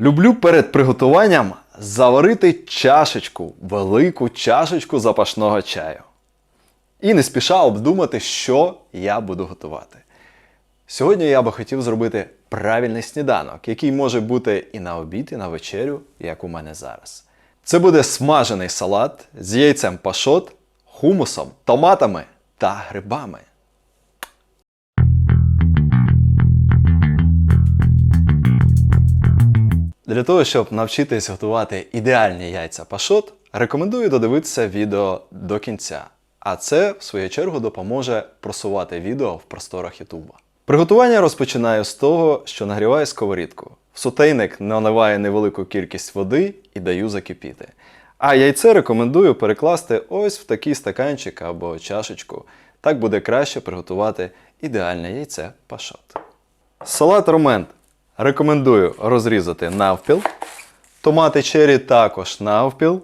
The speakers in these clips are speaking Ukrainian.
Люблю перед приготуванням заварити чашечку, велику чашечку запашного чаю. І не спіша обдумати, що я буду готувати. Сьогодні я би хотів зробити правильний сніданок, який може бути і на обід, і на вечерю, як у мене зараз. Це буде смажений салат з яйцем пашот, хумусом, томатами та грибами. Для того, щоб навчитись готувати ідеальні яйця пашот, рекомендую додивитися відео до кінця. А це, в свою чергу, допоможе просувати відео в просторах Ютуба. Приготування розпочинаю з того, що нагріваю сковорідку. В сотейник наливаю невелику кількість води і даю закипіти. А яйце рекомендую перекласти ось в такий стаканчик або чашечку. Так буде краще приготувати ідеальне яйце пашот. Салат ромент рекомендую розрізати навпіл. Томати чері також навпіл.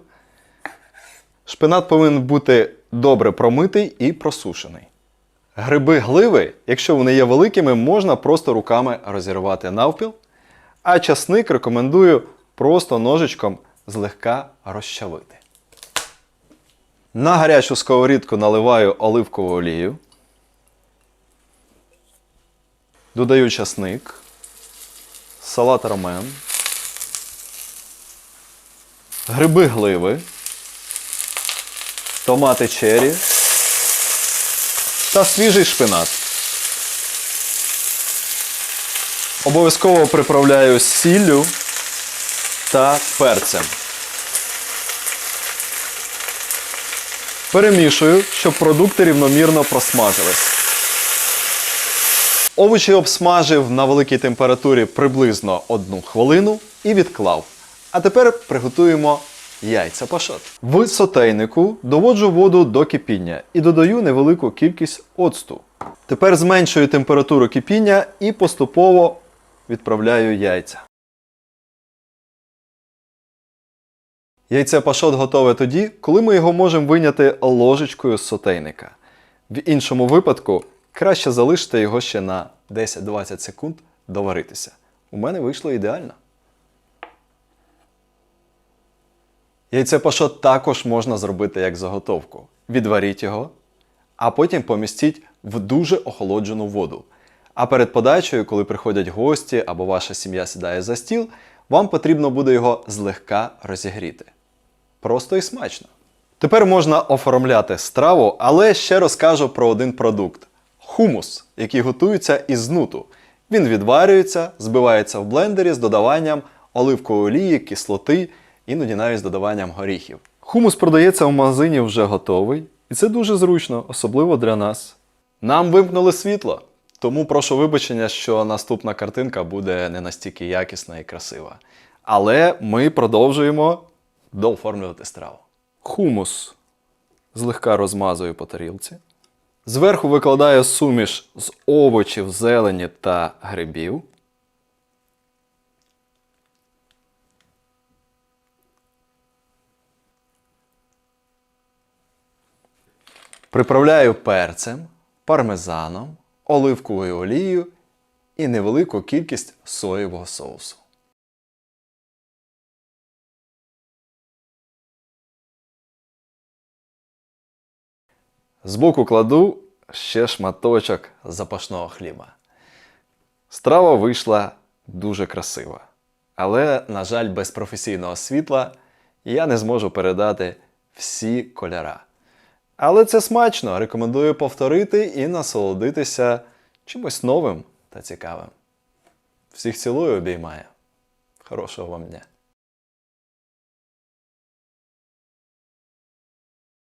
Шпинат повинен бути добре промитий і просушений. Гриби гливи, якщо вони є великими, можна просто руками розірвати навпіл. А часник рекомендую просто ножичком злегка розчавити. На гарячу сковорідку наливаю оливкову олію. Додаю часник, салат рамен, гриби гливи, томати чері та свіжий шпинат. Обов'язково приправляю сіллю та перцем. Перемішую, щоб продукти рівномірно просмажились. Овочі обсмажив на великій температурі приблизно одну хвилину і відклав. А тепер приготуємо яйця пашот. В сотейнику доводжу воду до кипіння і додаю невелику кількість оцту. Тепер зменшую температуру кипіння і поступово відправляю яйця. Яйце пашот готове тоді, коли ми його можемо вийняти ложечкою з сотейника. В іншому випадку краще залишити його ще на 10-20 секунд доваритися. У мене вийшло ідеально. Яйце пашот також можна зробити як заготовку. Відваріть його, а потім помістіть в дуже охолоджену воду. А перед подачею, коли приходять гості або ваша сім'я сідає за стіл, вам потрібно буде його злегка розігріти. Просто і смачно. Тепер можна оформляти страву, але ще розкажу про один продукт хумус, який готується із нуту. Він відварюється, збивається в блендері з додаванням оливкової олії, кислоти, іноді навіть з додаванням горіхів. Хумус продається в магазині вже готовий, і це дуже зручно, особливо для нас. Нам вимкнули світло, тому прошу вибачення, що наступна картинка буде не настільки якісна і красива. Але ми продовжуємо дооформлювати страву. Хумус злегка розмазую по тарілці. Зверху викладаю суміш з овочів, зелені та грибів. Приправляю перцем, пармезаном, оливковою олією і невелику кількість соєвого соусу. Збоку кладу ще шматочок запашного хліба. Страва вийшла дуже красива. Але, на жаль, без професійного світла я не зможу передати всі кольора. Але це смачно, рекомендую повторити і насолодитися чимось новим та цікавим. Всіх цілую обіймаю. Хорошого вам дня!